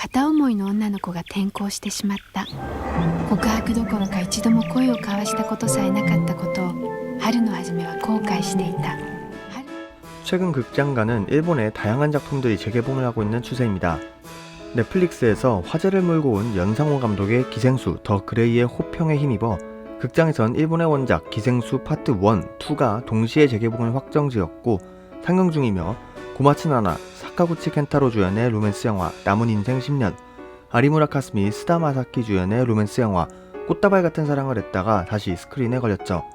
片思いの女の子が転校してしまった告白どころか一度も声を交わしたことさえなかったことを春の初めは後悔していた 최근 극장가는 일본의 다양한 작품들이 재개봉을 하고 있는 추세입니다. 넷플릭스에서 화제를 몰고 온 연상호 감독의 기생수 더 그레이의 호평에 힘입어 극장에선 일본의 원작 기생수 파트 1, 2가 동시에 재개봉을 확정지었고 상영 중이며 고마츠 나나, 사카구치 켄타로 주연의 로맨스 영화 남은 인생 10년, 아리무라 카스미, 스다 마사키 주연의 로맨스 영화 꽃다발 같은 사랑을 했다가 다시 스크린에 걸렸죠.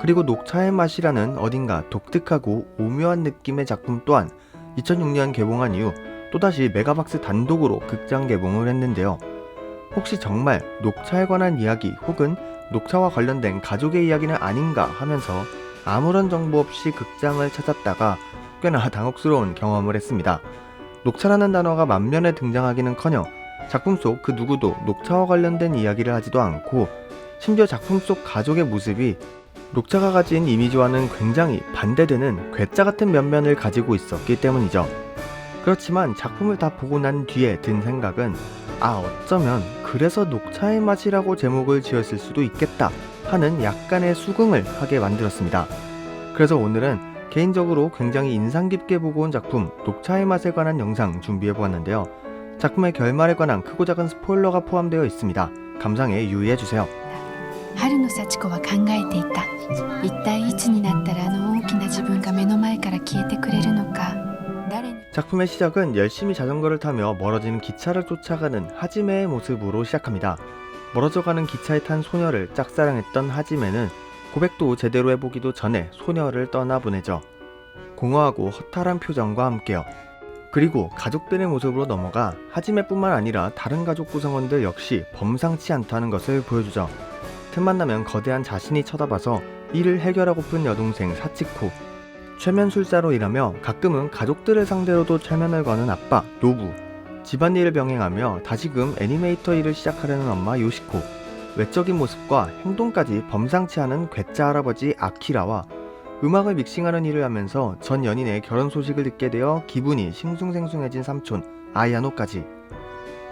그리고 녹차의 맛이라는 어딘가 독특하고 오묘한 느낌의 작품 또한 2006년 개봉한 이후 또다시 메가박스 단독으로 극장 개봉을 했는데요. 혹시 정말 녹차에 관한 이야기 혹은 녹차와 관련된 가족의 이야기는 아닌가 하면서 아무런 정보 없이 극장을 찾았다가 꽤나 당혹스러운 경험을 했습니다. 녹차라는 단어가 만면에 등장하기는커녕 작품 속 그 누구도 녹차와 관련된 이야기를 하지도 않고 심지어 작품 속 가족의 모습이 녹차가 가진 이미지와는 굉장히 반대되는 괴짜 같은 면면을 가지고 있었기 때문이죠. 그렇지만 작품을 다 보고 난 뒤에 든 생각은 아 어쩌면 그래서 녹차의 맛이라고 제목을 지었을 수도 있겠다 하는 약간의 수긍을 하게 만들었습니다. 그래서 오늘은 개인적으로 굉장히 인상 깊게 보고 온 작품 녹차의 맛에 관한 영상 준비해 보았는데요. 작품의 결말에 관한 크고 작은 스포일러가 포함되어 있습니다. 감상에 유의해 주세요. 春の幸子は考えていた一体いつになったらあの大きな自分が目の前から消えてくれるのか誰に 작품의 시작은 열심히 자전거를 타며 멀어지는 기차를 쫓아가는 하지메의 모습으로 시작합니다. 멀어져가는 기차에 탄 소녀를 짝사랑했던 하지메는 고백도 제대로 해보기도 전에 소녀를 떠나보내죠. 공허하고 허탈한 표정과 함께요. 그리고 가족들의 모습으로 넘어가 하지메뿐만 아니라 다른 가족 구성원들 역시 범상치 않다는 것을 보여주죠. 틈만 나면 거대한 자신이 쳐다봐서 이를 해결하고픈 여동생 사치코 최면술사로 일하며 가끔은 가족들을 상대로도 최면을 거는 아빠 노부 집안일을 병행하며 다시금 애니메이터 일을 시작하려는 엄마 요시코 외적인 모습과 행동까지 범상치 않은 괴짜 할아버지 아키라와 음악을 믹싱하는 일을 하면서 전 연인의 결혼 소식을 듣게 되어 기분이 싱숭생숭해진 삼촌 아야노까지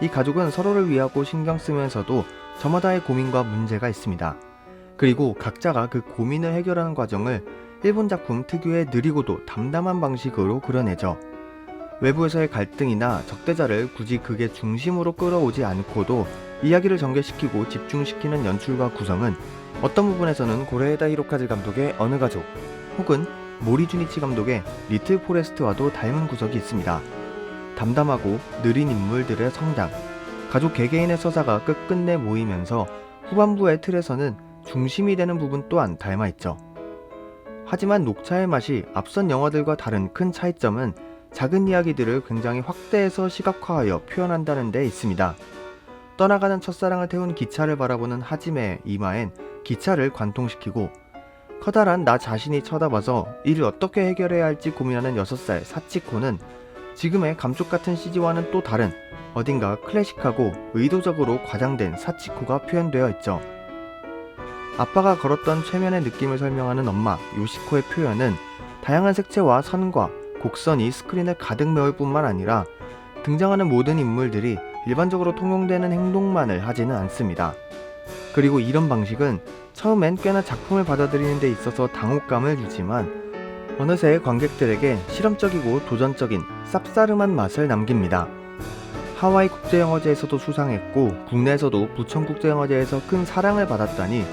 이 가족은 서로를 위하고 신경 쓰면서도 저마다의 고민과 문제가 있습니다. 그리고 각자가 그 고민을 해결하는 과정을 일본 작품 특유의 느리고도 담담한 방식으로 그려내죠. 외부에서의 갈등이나 적대자를 굳이 극의 중심으로 끌어오지 않고도 이야기를 전개시키고 집중시키는 연출과 구성은 어떤 부분에서는 고레에다 히로카즈 감독의 어느 가족 혹은 모리 주니치 감독의 리틀 포레스트와도 닮은 구석이 있습니다. 담담하고 느린 인물들의 성장, 가족 개개인의 서사가 끝끝내 모이면서 후반부의 틀에서는 중심이 되는 부분 또한 닮아 있죠. 하지만 녹차의 맛이 앞선 영화들과 다른 큰 차이점은 작은 이야기들을 굉장히 확대해서 시각화하여 표현한다는 데 있습니다. 떠나가는 첫사랑을 태운 기차를 바라보는 하지메의 이마엔 기차를 관통시키고 커다란 나 자신이 쳐다봐서 이를 어떻게 해결해야 할지 고민하는 6살 사치코는 지금의 감쪽 같은 CG와는 또 다른 어딘가 클래식하고 의도적으로 과장된 사치코가 표현되어 있죠. 아빠가 걸었던 최면의 느낌을 설명하는 엄마 요시코의 표현은 다양한 색채와 선과 곡선이 스크린을 가득 메울 뿐만 아니라 등장하는 모든 인물들이 일반적으로 통용되는 행동만을 하지는 않습니다. 그리고 이런 방식은 처음엔 꽤나 작품을 받아들이는 데 있어서 당혹감을 주지만 어느새 관객들에게 실험적이고 도전적인 쌉싸름한 맛을 남깁니다. 하와이 국제영화제에서도 수상했고 국내에서도 부천국제영화제에서 큰 사랑을 받았다니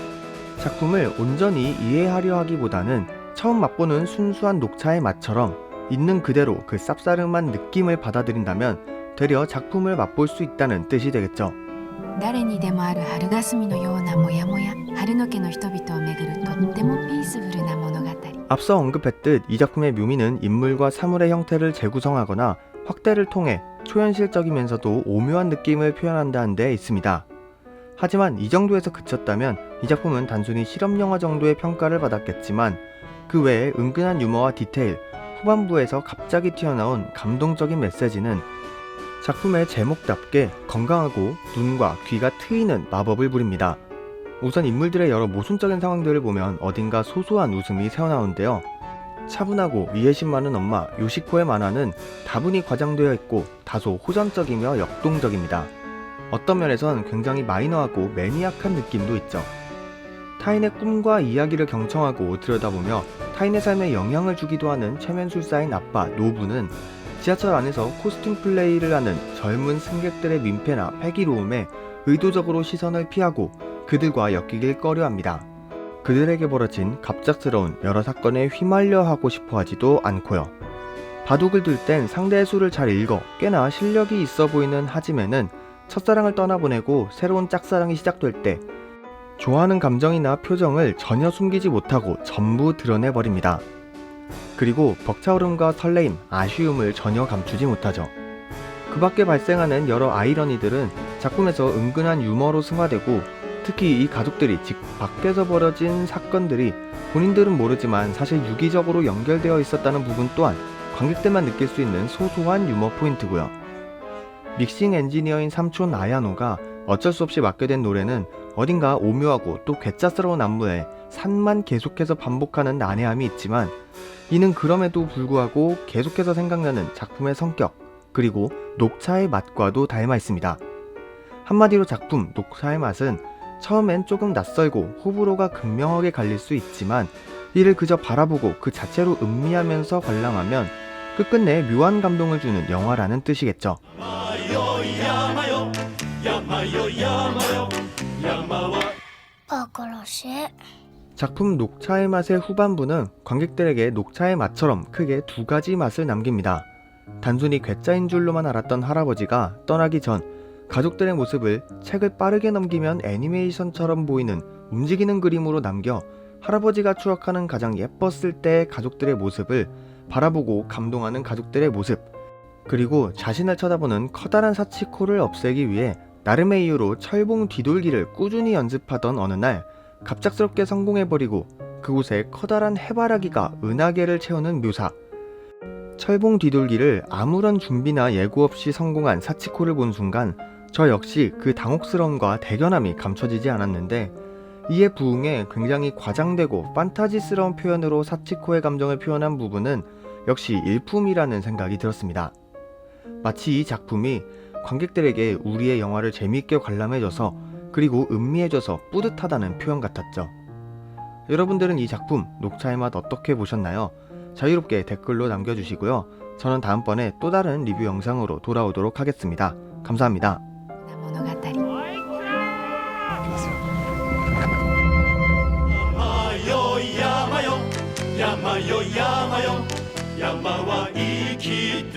작품을 온전히 이해하려 하기보다는 처음 맛보는 순수한 녹차의 맛처럼 있는 그대로 그 쌉싸름한 느낌을 받아들인다면 되려 작품을 맛볼 수 있다는 뜻이 되겠죠. 誰にでもある春霞のようなモヤモヤ春野家の人々をめぐるとってもピースフルな物語 앞서 언급했듯 이 작품의 묘미는 인물과 사물의 형태를 재구성하거나 확대를 통해 초현실적이면서도 오묘한 느낌을 표현한다는 데 있습니다. 하지만 이 정도에서 그쳤다면 이 작품은 단순히 실험영화 정도의 평가를 받았겠지만 그 외에 은근한 유머와 디테일, 후반부에서 갑자기 튀어나온 감동적인 메시지는 작품의 제목답게 건강하고 눈과 귀가 트이는 마법을 부립니다. 우선 인물들의 여러 모순적인 상황들을 보면 어딘가 소소한 웃음이 새어나오는데요. 차분하고 위해심 많은 엄마 요시코의 만화는 다분히 과장되어 있고 다소 호전적이며 역동적입니다. 어떤 면에선 굉장히 마이너하고 매니악한 느낌도 있죠. 타인의 꿈과 이야기를 경청하고 들여다보며 타인의 삶에 영향을 주기도 하는 최면술사인 아빠 노부는 지하철 안에서 코스튬 플레이를 하는 젊은 승객들의 민폐나 패기로움에 의도적으로 시선을 피하고 그들과 엮이길 꺼려합니다. 그들에게 벌어진 갑작스러운 여러 사건에 휘말려 하고 싶어 하지도 않고요. 바둑을 들땐 상대의 수를 잘 읽어 꽤나 실력이 있어 보이는 하지메는 첫사랑을 떠나보내고 새로운 짝사랑이 시작될 때 좋아하는 감정이나 표정을 전혀 숨기지 못하고 전부 드러내버립니다. 그리고 벅차오름과 설레임, 아쉬움을 전혀 감추지 못하죠. 그 밖에 발생하는 여러 아이러니들은 작품에서 은근한 유머로 승화되고 특히 이 가족들이 집 밖에서 벌어진 사건들이 본인들은 모르지만 사실 유기적으로 연결되어 있었다는 부분 또한 관객들만 느낄 수 있는 소소한 유머 포인트고요. 믹싱 엔지니어인 삼촌 아야노가 어쩔 수 없이 맡게 된 노래는 어딘가 오묘하고 또 괴짜스러운 안무에 산만 계속해서 반복하는 난해함이 있지만 이는 그럼에도 불구하고 계속해서 생각나는 작품의 성격, 그리고 녹차의 맛과도 닮아 있습니다. 한마디로 작품 녹차의 맛은 처음엔 조금 낯설고 호불호가 극명하게 갈릴 수 있지만 이를 그저 바라보고 그 자체로 음미하면서 관람하면 끝끝내 묘한 감동을 주는 영화라는 뜻이겠죠. 버거러시 작품 녹차의 맛의 후반부는 관객들에게 녹차의 맛처럼 크게 두 가지 맛을 남깁니다. 단순히 괴짜인 줄로만 알았던 할아버지가 떠나기 전 가족들의 모습을 책을 빠르게 넘기면 애니메이션처럼 보이는 움직이는 그림으로 남겨 할아버지가 추억하는 가장 예뻤을 때의 가족들의 모습을 바라보고 감동하는 가족들의 모습 그리고 자신을 쳐다보는 커다란 사치코를 없애기 위해 나름의 이유로 철봉 뒤돌기를 꾸준히 연습하던 어느 날 갑작스럽게 성공해버리고 그곳에 커다란 해바라기가 은하계를 채우는 묘사. 철봉 뒤돌기를 아무런 준비나 예고 없이 성공한 사치코를 본 순간 저 역시 그 당혹스러움과 대견함이 감춰지지 않았는데 이에 부응해 굉장히 과장되고 판타지스러운 표현으로 사치코의 감정을 표현한 부분은 역시 일품이라는 생각이 들었습니다. 마치 이 작품이 관객들에게 우리의 영화를 재미있게 관람해줘서 그리고 음미해져서 뿌듯하다는 표현 같았죠. 여러분들은 이 작품 녹차의 맛 어떻게 보셨나요? 자유롭게 댓글로 남겨주시고요. 저는 다음번에 또 다른 리뷰 영상으로 돌아오도록 하겠습니다. 감사합니다. 야마요 야마요 야마와 이기